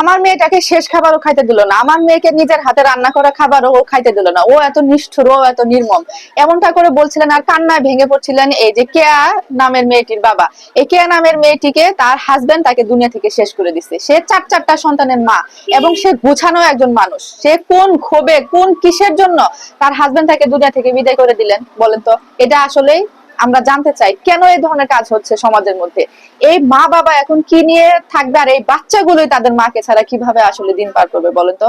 আমার মেয়েটাকে শেষ খাবারও খাইতে দিল না। আমার মেয়েকে নিজের হাতে রান্না করা খাবারও ও খাইতে দিল না। ও এত নিষ্ঠুর, ও এত নির্মম। এমনটা করে বলছিলেন আর কান্নায় ভেঙে পড়ছিলেন এই যে কেয়া নামের মেয়েটির বাবা। এই কেয়া নামের মেয়েটিকে তার হাজবেন্ড তাকে দুনিয়া থেকে শেষ করে দিছে। সে চার চারটা সন্তানের মা এবং সে গুছানো একজন মানুষ। সে কোন ক্ষোভে, কোন কিসের জন্য তার হাজবেন্ড তাকে দুনিয়া থেকে বিদায় করে দিলেন বলেন তো? এটা আসলেই আমরা জানতে চাই, কেন এই ধরনের কাজ হচ্ছে সমাজের মধ্যে? এই মা বাবা এখন কি নিয়ে থাকবে আর এই বাচ্চাগুলোই তাদের মাকে ছাড়া কীভাবে আসলে দিন পার করবে বলেন তো?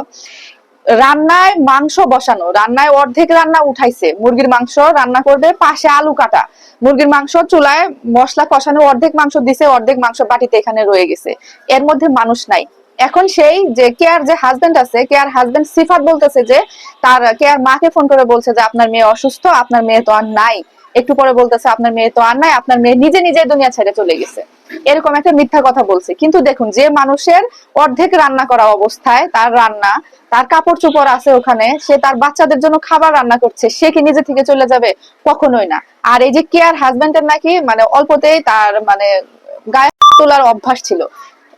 রান্নায় মাংস বসানো, রান্নায় অর্ধেক রান্না উঠাইছে। মুরগির মাংস রান্না করবে, পাশে আলু কাটা। মুরগির মাংস চুলায় মশলা কষানো, অর্ধেক মাংস দিছে, অর্ধেক মাংস বাটিতে এখানে রয়ে গেছে। এর মধ্যে মানুষ নাই। এখন সেই যে কেয়ার যে হাজবেন্ড আছে, কেয়ার হাজবেন্ড সিফাত বলতেছে যে তার কেয়ার মাকে ফোন করে বলছে যে, আপনার মেয়ে অসুস্থ, আপনার মেয়ে তো আর নাই। একটু পরে বলতেছে, আপনার মেয়ে তো আর নাই, আপনার মেয়ে নিজে নিজে দুনিয়া ছেড়ে চলে গেছে। এরকম একটা মিথ্যা কথা বলছে। কিন্তু দেখুন, যে মানুষের অর্ধেক রান্না করা অবস্থায় তার রান্না, তার কাপড় চোপড় আছে ওখানে, সে তার বাচ্চাদের জন্য খাবার রান্না করছে, সে কি নিজে থেকে চলে যাবে? কখনোই না। আর এই যে কেয়ার হাজবেন্ডের নাকি মানে অল্পতেই তার মানে গায়ে তোলার অভ্যাস ছিল।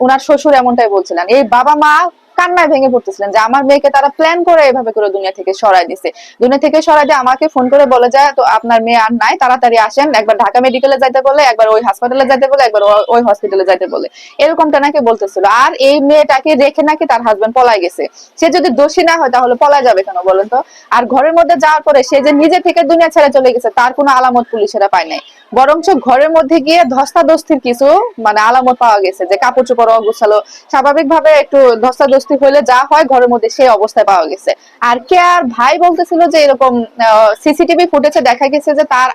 ওনার শ্বশুর এমনটাই বলছিলেন। এই বাবা মা কান্নায় ভেঙে পড়তেছিলেন যে আমার মেয়েকে তারা প্ল্যান করে এভাবে করে দুনিয়া থেকে সরাই দিছে। দুনিয়া থেকে সরাই দিয়ে আমাকে ফোন করে বলে যায়, তো আপনার মেয়ে আর নাই, তাড়াতাড়ি আসেন। একবার ঢাকা মেডিকেলে যাইতে বলে, একবার ওই হাসপাতালে যাইতে বলে, একবার ওই হসপিটালে যাইতে বলে। এরকমটা নাকি বলতেছিল। আর এই মেয়েটাকে রেখে নাকি তার হাজবেন্ড পলাই গেছে। সে যদি দোষী না হয় তাহলে পলাই যাবে কেন বলেন তো? আর ঘরের মধ্যে যাওয়ার পরে সে যে নিজে থেকে দুনিয়া ছেড়ে চলে গেছে, তার কোনো আলামত পুলিশেরা পায় নাই। বরঞ্চ ঘরের মধ্যে গিয়ে ধস্তাধস্তির কিছু মানে আলামত পাওয়া গেছে যে কাপড় চোপড় অগুছালো। স্বাভাবিকভাবে একটু ধস্তাধস্তি হলে যা হয় ঘরের মধ্যে সেই অবস্থায় পাওয়া গেছে। আর কে আর ভাই বলতেছিল যে এরকম সিসিটিভি ফুটেজে দেখা গেছে যে তার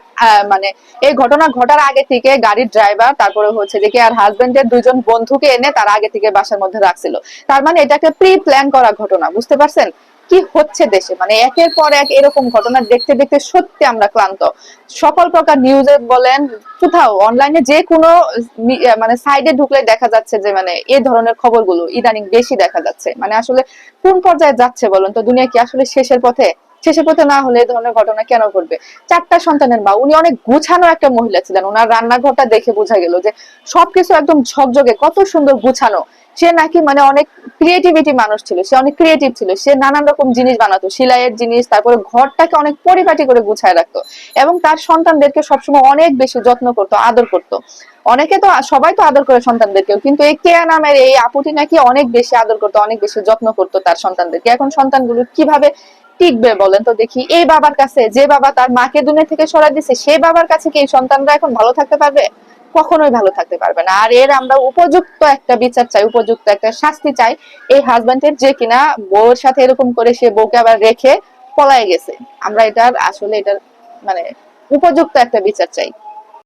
মানে এই ঘটনা ঘটার আগে থেকে গাড়ির ড্রাইভার, তারপরে হচ্ছে যে কে আর হাজবেন্ডের দুজন বন্ধুকে এনে তার আগে থেকে বাসার মধ্যে রাখছিল। তার মানে এটা একটা প্রি প্ল্যান করা ঘটনা, বুঝতে পারছেন? কি হচ্ছে দেশে? মানে একের পর এক এরকম ঘটনা দেখতে দেখতে সত্যি আমরা ক্লান্ত। সকল প্রকার নিউজে বলেন, কোথাও অনলাইনে যে কোনো মানে সাইডে ঢুকলে দেখা যাচ্ছে যে মানে এ ধরনের খবরগুলো ইদানিং বেশি দেখা যাচ্ছে। মানে আসলে কোন পর্যায়ে যাচ্ছে বলুন তো? দুনিয়া কি আসলে শেষের পথে? শেষের পথে না হলে এই ধরনের ঘটনা কেন ঘটবে? চারটা সন্তানের মা, উনি অনেক গুছানো একটা মহিলা ছিলেন। ওনার রান্নাঘরটা দেখে বোঝা গেল যে সবকিছু একদম ঝকঝকে, কত সুন্দর গুছানো। সে নাকি মানে অনেক ক্রিয়েটিভিটি মানুষ ছিল, সে অনেক ক্রিয়েটিভ ছিল, সে নানান রকম জিনিস বানাতো, সেলাইয়ের জিনিস, তারপরে ঘরটাকে অনেক পরিপাটি করে গুছায় রাখতো এবং তার সন্তানদেরকে সবসময় অনেক বেশি যত্ন করতো, আদর করতো। অনেকে তো, সবাই তো আদর করে সন্তানদেরকেও, কিন্তু এই কেয়া নামের এই আপুটি নাকি অনেক বেশি আদর করতো, অনেক বেশি যত্ন করতো তার সন্তানদেরকে। এখন সন্তানগুলো কীভাবে টিকবে বলেন তো দেখি। এই বাবার কাছে, যে বাবা তার মাকে দুনিয়া থেকে সরাই দিছে সেই বাবার কাছে কি সন্তানরা এখন ভালো থাকতে পারবে? কখনোই ভালো থাকতে পারবে না। আর এর আমরা উপযুক্ত একটা বিচার চাই, উপযুক্ত একটা শাস্তি চাই। এই হাজব্যান্ডের যে কিনা বউর সাথে এরকম করে সে বউকে আবার রেখে পলায় গেছে। আমরা এটার আসলে এটার মানে উপযুক্ত একটা বিচার চাই।